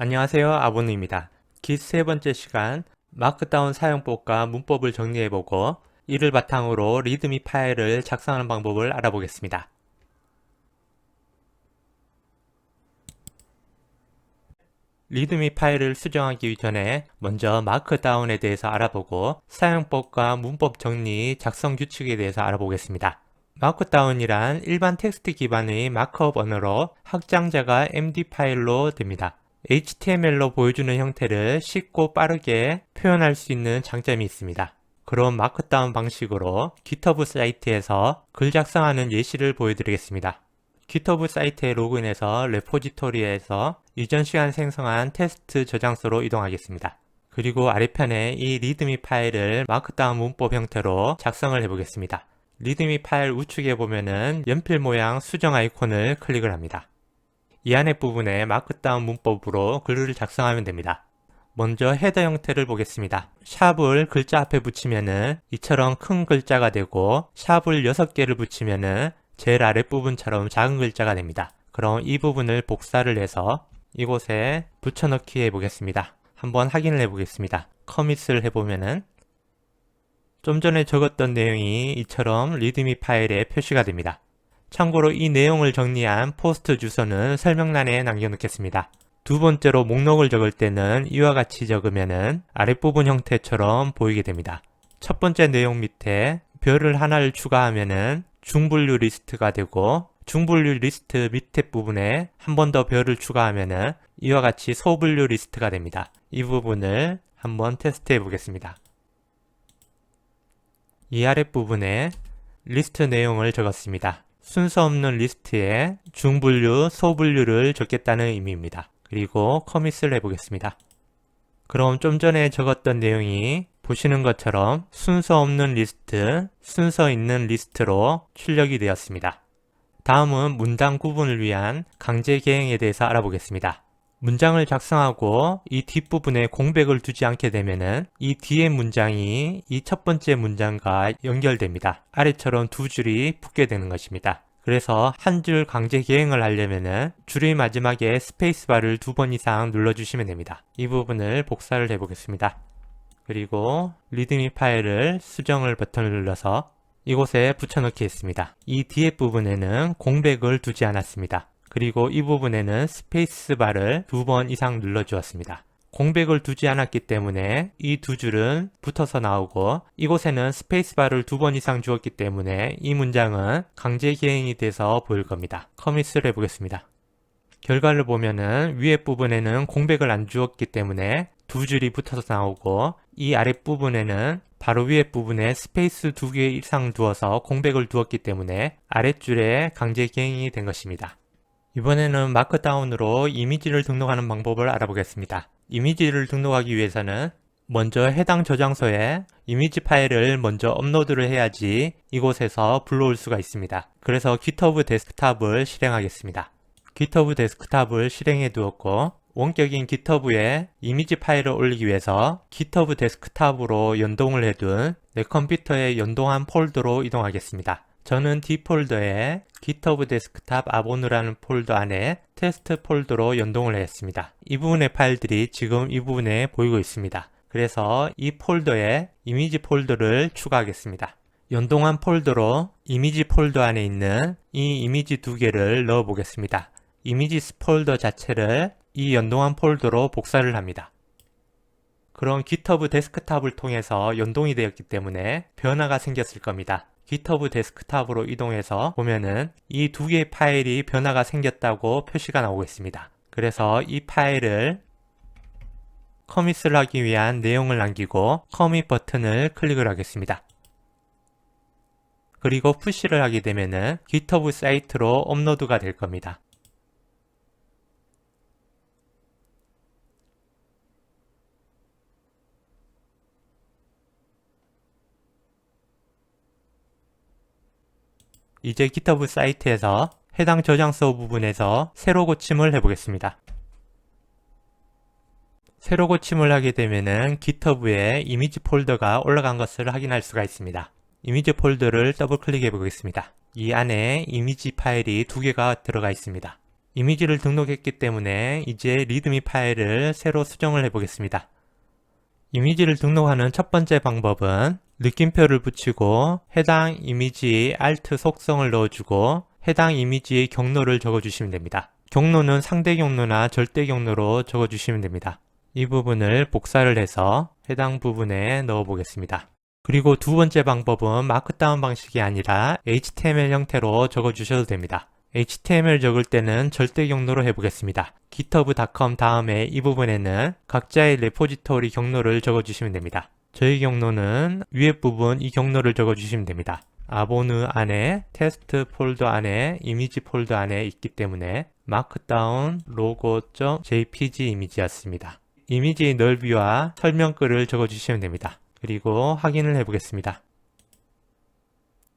안녕하세요 아보누입니다. 깃세 번째 시간 마크다운 사용법과 문법을 정리해보고 이를 바탕으로 리드미 파일을 작성하는 방법을 알아보겠습니다. 리드미 파일을 수정하기 전에 먼저 마크다운에 대해서 알아보고 사용법과 문법 정리, 작성 규칙에 대해서 알아보겠습니다. 마크다운이란 일반 텍스트 기반의 마크업 언어로 확장자가 MD 파일로 됩니다. HTML로 보여주는 형태를 쉽고 빠르게 표현할 수 있는 장점이 있습니다. 그런 마크다운 방식으로 GitHub 사이트에서 글 작성하는 예시를 보여드리겠습니다. GitHub 사이트에 로그인해서 레포지토리에서 이전 시간 생성한 테스트 저장소로 이동하겠습니다. 그리고 아래편에 이 리드미 파일을 마크다운 문법 형태로 작성을 해보겠습니다. 리드미 파일 우측에 보면은 연필 모양 수정 아이콘을 클릭을 합니다. 이 안에 부분에 마크다운 문법으로 글을 작성하면 됩니다. 먼저 헤더 형태를 보겠습니다. 샵을 글자 앞에 붙이면은 이처럼 큰 글자가 되고 샵을 6개를 붙이면은 제일 아랫부분처럼 작은 글자가 됩니다. 그럼 이 부분을 복사를 해서 이곳에 붙여넣기 해보겠습니다. 한번 확인을 해보겠습니다. 커밋을 해보면은 좀 전에 적었던 내용이 이처럼 리드미 파일에 표시가 됩니다. 참고로 이 내용을 정리한 포스트 주소는 설명란에 남겨놓겠습니다. 두 번째로 목록을 적을 때는 이와 같이 적으면은 아랫부분 형태처럼 보이게 됩니다. 첫 번째 내용 밑에 별을 하나를 추가하면은 중분류 리스트가 되고 중분류 리스트 밑에 부분에 한 번 더 별을 추가하면은 이와 같이 소분류 리스트가 됩니다. 이 부분을 한번 테스트해 보겠습니다. 이 아랫부분에 리스트 내용을 적었습니다. 순서 없는 리스트에 중분류, 소분류를 적겠다는 의미입니다. 그리고 커밋을 해보겠습니다. 그럼 좀 전에 적었던 내용이 보시는 것처럼 순서 없는 리스트, 순서 있는 리스트로 출력이 되었습니다. 다음은 문장 구분을 위한 강제 개행에 대해서 알아보겠습니다. 문장을 작성하고 이 뒷부분에 공백을 두지 않게 되면은 이 뒤의 문장이 이 첫 번째 문장과 연결됩니다. 아래처럼 두 줄이 붙게 되는 것입니다. 그래서 한 줄 강제 기행을 하려면은 줄의 마지막에 스페이스바를 두 번 이상 눌러주시면 됩니다. 이 부분을 복사를 해보겠습니다. 그리고 리드미 파일을 수정을 버튼을 눌러서 이곳에 붙여넣기 했습니다. 이 뒤에 부분에는 공백을 두지 않았습니다. 그리고 이 부분에는 스페이스바를 두 번 이상 눌러주었습니다. 공백을 두지 않았기 때문에 이 두 줄은 붙어서 나오고 이곳에는 스페이스바를 두 번 이상 주었기 때문에 이 문장은 강제 기행이 돼서 보일 겁니다. 커밋을 해보겠습니다. 결과를 보면은 위에 부분에는 공백을 안 주었기 때문에 두 줄이 붙어서 나오고 이 아랫부분에는 바로 위에 부분에 스페이스 두 개 이상 두어서 공백을 두었기 때문에 아랫줄에 강제 기행이 된 것입니다. 이번에는 마크다운으로 이미지를 등록하는 방법을 알아보겠습니다. 이미지를 등록하기 위해서는 먼저 해당 저장소에 이미지 파일을 먼저 업로드를 해야지 이곳에서 불러올 수가 있습니다. 그래서 GitHub 데스크탑을 실행하겠습니다. GitHub 데스크탑을 실행해 두었고 원격인 GitHub에 이미지 파일을 올리기 위해서 GitHub 데스크탑으로 연동을 해둔 내 컴퓨터에 연동한 폴더로 이동하겠습니다. 저는 D 폴더에 GitHub 데스크탑 아보누라는 폴더 안에 테스트 폴더로 연동을 했습니다. 이 부분의 파일들이 지금 이 부분에 보이고 있습니다. 그래서 이 폴더에 이미지 폴더를 추가하겠습니다. 연동한 폴더로 이미지 폴더 안에 있는 이 이미지 두 개를 넣어 보겠습니다. 이미지 폴더 자체를 이 연동한 폴더로 복사를 합니다. 그럼 GitHub 데스크탑을 통해서 연동이 되었기 때문에 변화가 생겼을 겁니다. GitHub 데스크탑으로 이동해서 보면은 이 두 개의 파일이 변화가 생겼다고 표시가 나오고 있습니다. 그래서 이 파일을 커밋을 하기 위한 내용을 남기고 커밋 버튼을 클릭을 하겠습니다. 그리고 푸시를 하게 되면은 GitHub 사이트로 업로드가 될 겁니다. 이제 GitHub 사이트에서 해당 저장소 부분에서 새로 고침을 해보겠습니다. 새로 고침을 하게 되면은 GitHub에 이미지 폴더가 올라간 것을 확인할 수가 있습니다. 이미지 폴더를 더블 클릭해 보겠습니다. 이 안에 이미지 파일이 두 개가 들어가 있습니다. 이미지를 등록했기 때문에 이제 리드미 파일을 새로 수정을 해 보겠습니다. 이미지를 등록하는 첫 번째 방법은 느낌표를 붙이고 해당 이미지의 alt 속성을 넣어주고 해당 이미지의 경로를 적어주시면 됩니다. 경로는 상대 경로나 절대 경로로 적어주시면 됩니다. 이 부분을 복사를 해서 해당 부분에 넣어 보겠습니다. 그리고 두 번째 방법은 마크다운 방식이 아니라 HTML 형태로 적어주셔도 됩니다. HTML 적을 때는 절대 경로로 해보겠습니다. github.com 다음에 이 부분에는 각자의 레포지토리 경로를 적어주시면 됩니다. 저희 경로는 위에 부분 이 경로를 적어주시면 됩니다. 아보느 안에 테스트 폴더 안에 이미지 폴더 안에 있기 때문에 마크다운 logo.jpg 이미지였습니다. 이미지의 넓이와 설명글을 적어주시면 됩니다. 그리고 확인을 해보겠습니다.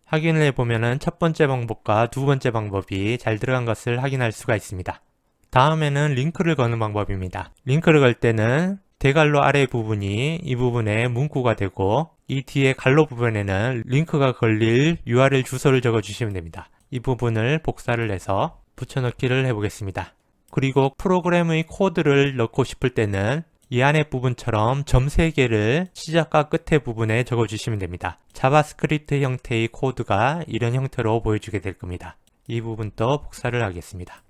확인을 해보면 첫 번째 방법과 두 번째 방법이 잘 들어간 것을 확인할 수가 있습니다. 다음에는 링크를 거는 방법입니다. 링크를 걸 때는 대갈로 아래 부분이 이 부분에 문구가 되고 이 뒤에 갈로 부분에는 링크가 걸릴 URL 주소를 적어주시면 됩니다. 이 부분을 복사를 해서 붙여넣기를 해보겠습니다. 그리고 프로그램의 코드를 넣고 싶을 때는 이 안에 부분처럼 점 3개를 시작과 끝에 부분에 적어주시면 됩니다. 자바스크립트 형태의 코드가 이런 형태로 보여주게 될 겁니다. 이 부분도 복사를 하겠습니다.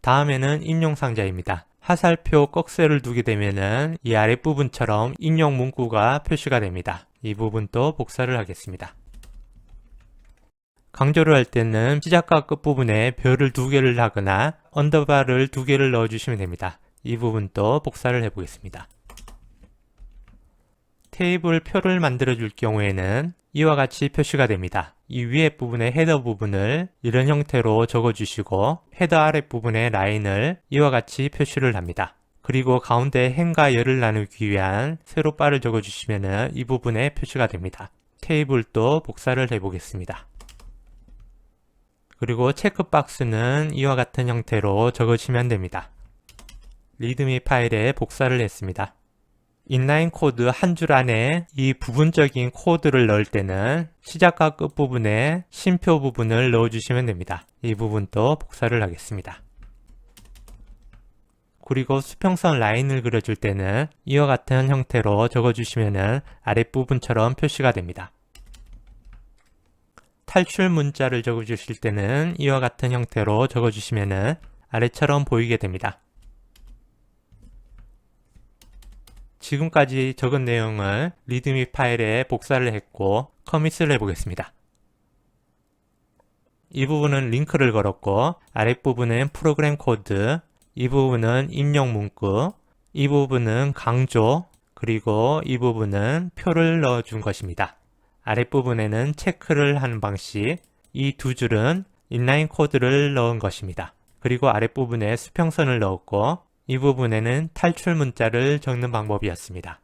다음에는 인용 상자입니다. 화살표 꺽쇠를 두게 되면은 이 아랫부분처럼 인용 문구가 표시가 됩니다. 이 부분도 복사를 하겠습니다. 강조를 할 때는 시작과 끝부분에 별을 두 개를 하거나 언더바를 두 개를 넣어주시면 됩니다. 이 부분도 복사를 해보겠습니다. 테이블 표를 만들어 줄 경우에는 이와 같이 표시가 됩니다. 이 위에 부분의 헤더 부분을 이런 형태로 적어 주시고 헤더 아랫 부분의 라인을 이와 같이 표시를 합니다. 그리고 가운데 행과 열을 나누기 위한 세로 바를 적어 주시면 이 부분에 표시가 됩니다. 테이블도 복사를 해 보겠습니다. 그리고 체크박스는 이와 같은 형태로 적으시면 됩니다. 리드미 파일에 복사를 했습니다. 인라인 코드 한 줄 안에 이 부분적인 코드를 넣을 때는 시작과 끝 부분에 쉼표 부분을 넣어주시면 됩니다. 이 부분도 복사를 하겠습니다. 그리고 수평선 라인을 그려줄 때는 이와 같은 형태로 적어주시면 아랫부분처럼 표시가 됩니다. 탈출 문자를 적어주실 때는 이와 같은 형태로 적어주시면 아래처럼 보이게 됩니다. 지금까지 적은 내용을 리드미 파일에 복사를 했고 커밋을 해보겠습니다. 이 부분은 링크를 걸었고 아랫부분은 프로그램 코드, 이 부분은 입력 문구, 이 부분은 강조, 그리고 이 부분은 표를 넣어준 것입니다. 아랫부분에는 체크를 하는 방식, 이 두 줄은 인라인 코드를 넣은 것입니다. 그리고 아랫부분에 수평선을 넣었고 이 부분에는 탈출 문자를 적는 방법이었습니다.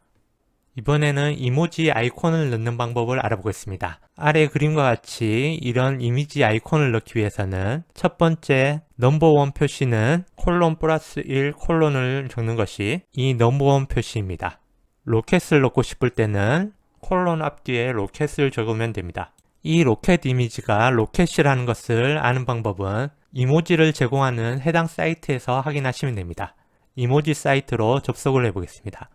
이번에는 이모지 아이콘을 넣는 방법을 알아보겠습니다. 아래 그림과 같이 이런 이미지 아이콘을 넣기 위해서는 첫 번째 넘버원 표시는 콜론 플러스 1 콜론을 적는 것이 이 넘버원 표시입니다. 로켓을 넣고 싶을 때는 콜론 앞뒤에 로켓을 적으면 됩니다. 이 로켓 이미지가 로켓이라는 것을 아는 방법은 이모지를 제공하는 해당 사이트에서 확인하시면 됩니다. 이모지 사이트로 접속을 해보겠습니다.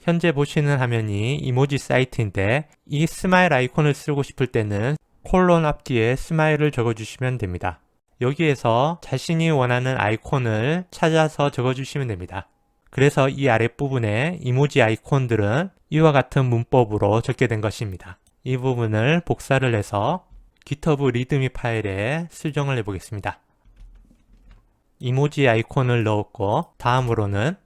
현재 보시는 화면이 이모지 사이트인데 이 스마일 아이콘을 쓰고 싶을 때는 콜론 앞뒤에 스마일을 적어주시면 됩니다. 여기에서 자신이 원하는 아이콘을 찾아서 적어주시면 됩니다. 그래서 이 아랫부분에 이모지 아이콘들은 이와 같은 문법으로 적게 된 것입니다. 이 부분을 복사를 해서 GitHub 리드미 파일에 수정을 해보겠습니다. 이모지 아이콘을 넣었고 다음으로는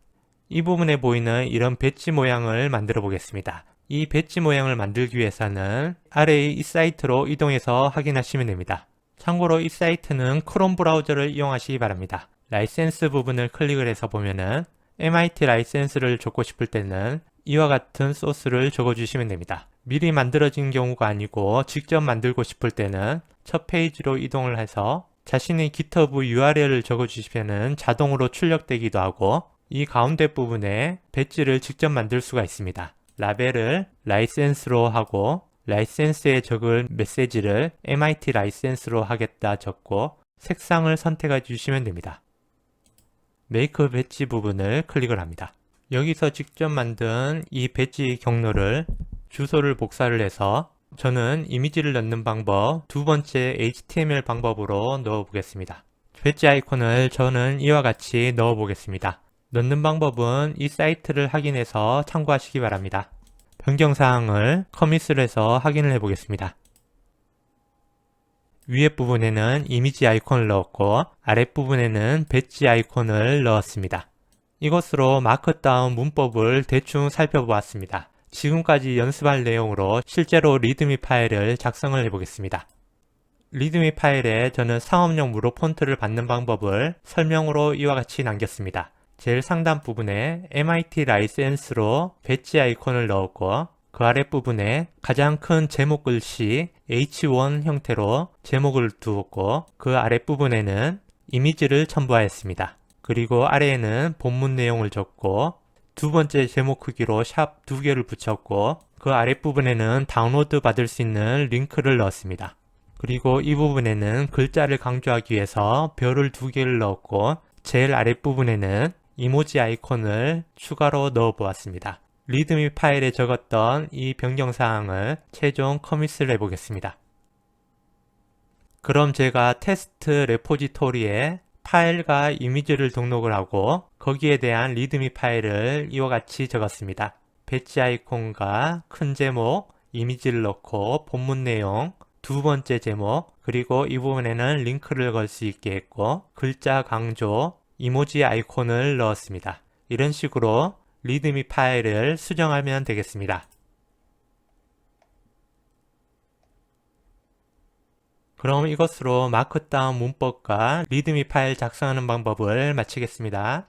이 부분에 보이는 이런 배지 모양을 만들어 보겠습니다. 이 배지 모양을 만들기 위해서는 아래의 이 사이트로 이동해서 확인하시면 됩니다. 참고로 이 사이트는 크롬 브라우저를 이용하시기 바랍니다. 라이센스 부분을 클릭을 해서 보면은 MIT 라이센스를 적고 싶을 때는 이와 같은 소스를 적어주시면 됩니다. 미리 만들어진 경우가 아니고 직접 만들고 싶을 때는 첫 페이지로 이동을 해서 자신의 GitHub URL을 적어주시면 자동으로 출력되기도 하고 이 가운데 부분에 배지를 직접 만들 수가 있습니다. 라벨을 라이센스로 하고 라이센스에 적을 메시지를 MIT 라이센스로 하겠다 적고 색상을 선택해 주시면 됩니다. 메이크 배지 부분을 클릭을 합니다. 여기서 직접 만든 이 배지 경로를 주소를 복사를 해서 저는 이미지를 넣는 방법 두 번째 HTML 방법으로 넣어 보겠습니다. 배지 아이콘을 저는 이와 같이 넣어 보겠습니다. 넣는 방법은 이 사이트를 확인해서 참고하시기 바랍니다. 변경사항을 커밋을 해서 확인을 해 보겠습니다. 위에 부분에는 이미지 아이콘을 넣었고 아랫부분에는 배지 아이콘을 넣었습니다. 이것으로 마크다운 문법을 대충 살펴보았습니다. 지금까지 연습할 내용으로 실제로 리드미 파일을 작성을 해보겠습니다. 리드미 파일에 저는 상업용 무료 폰트를 받는 방법을 설명으로 이와 같이 남겼습니다. 제일 상단 부분에 MIT 라이센스로 배지 아이콘을 넣었고 그 아랫부분에 가장 큰 제목 글씨 H1 형태로 제목을 두었고 그 아랫부분에는 이미지를 첨부하였습니다. 그리고 아래에는 본문 내용을 적고 두 번째 제목 크기로 샵 두 개를 붙였고 그 아랫부분에는 다운로드 받을 수 있는 링크를 넣었습니다. 그리고 이 부분에는 글자를 강조하기 위해서 별을 두 개를 넣었고 제일 아랫부분에는 이모지 아이콘을 추가로 넣어 보았습니다. 리드미 파일에 적었던 이 변경사항을 최종 커밋을 해보겠습니다. 그럼 제가 테스트 레포지토리에 파일과 이미지를 등록을 하고 거기에 대한 리드미 파일을 이와 같이 적었습니다. 배지 아이콘과 큰 제목, 이미지를 넣고 본문 내용, 두 번째 제목, 그리고 이 부분에는 링크를 걸 수 있게 했고 글자 강조, 이모지 아이콘을 넣었습니다. 이런 식으로 리드미 파일을 수정하면 되겠습니다. 그럼 이것으로 마크다운 문법과 리드미 파일 작성하는 방법을 마치겠습니다.